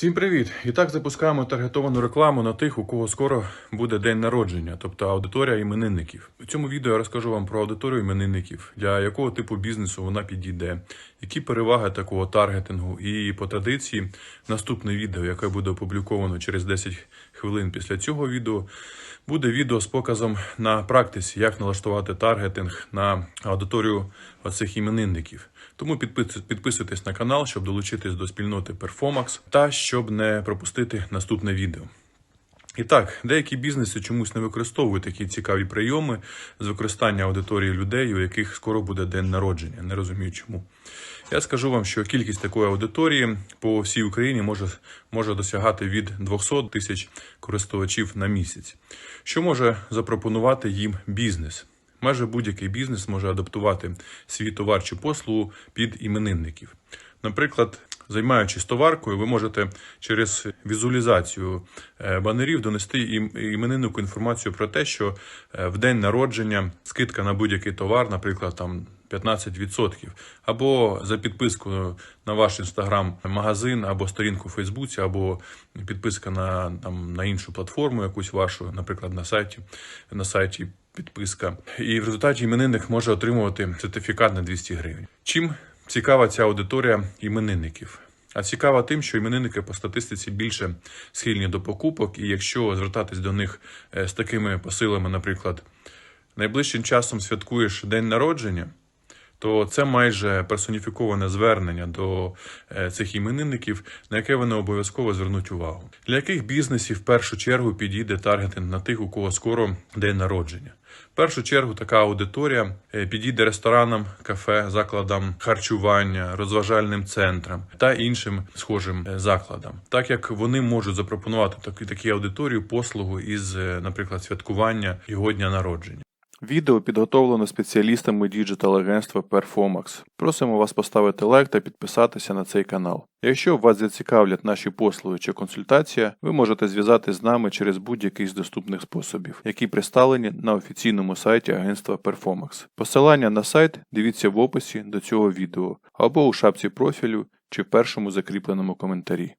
Всім привіт! І так запускаємо таргетовану рекламу на тих, у кого скоро буде день народження, тобто аудиторія іменинників. У цьому відео я розкажу вам про аудиторію іменинників, для якого типу бізнесу вона підійде, які переваги такого таргетингу. І по традиції наступне відео, яке буде опубліковано через 10 хвилин після цього відео, буде відео з показом на практиці, як налаштувати таргетинг на аудиторію оцих іменинників. Тому підпис- підписуйтесь на канал, щоб долучитись до спільноти Performax та щоб не пропустити наступне відео. І так, деякі бізнеси чомусь не використовують такі цікаві прийоми з використання аудиторії людей, у яких скоро буде день народження. Не розумію чому. Я скажу вам, що кількість такої аудиторії по всій Україні може, може досягати від 200 тисяч користувачів на місяць, що може запропонувати їм бізнес. Майже будь-який бізнес може адаптувати свій товар чи послугу під іменинників. Наприклад, займаючись товаркою, ви можете через візуалізацію е, банерів донести ім- імениннику інформацію про те, що е, в день народження скидка на будь-який товар, наприклад, там 15%, або за підписку на ваш інстаграм-магазин, або сторінку в Фейсбуці, або підписка на, там, на іншу платформу, якусь вашу, наприклад, на сайті, на сайті підписка. І в результаті іменинник може отримувати сертифікат на 200 гривень. Чим цікава ця аудиторія іменинників? А цікава тим, що іменинники по статистиці більше схильні до покупок, і якщо звертатись до них е, з такими посилами, наприклад, найближчим часом святкуєш день народження, то це майже персоніфіковане звернення до е, цих іменинників, на яке вони обов'язково звернуть увагу. Для яких бізнесів в першу чергу підійде таргетинг на тих, у кого скоро день народження? В першу чергу така аудиторія е, підійде ресторанам, кафе, закладам харчування, розважальним центрам та іншим схожим е, закладам, так як вони можуть запропонувати такі такі аудиторію послугу із, наприклад, святкування його дня народження. Відео підготовлено спеціалістами діджитал-агентства Performax. Просимо вас поставити лайк та підписатися на цей канал. Якщо вас зацікавлять наші послуги чи консультація, ви можете зв'язатись з нами через будь-який з доступних способів, які представлені на офіційному сайті агентства Performax. Посилання на сайт дивіться в описі до цього відео або у шапці профілю чи в першому закріпленому коментарі.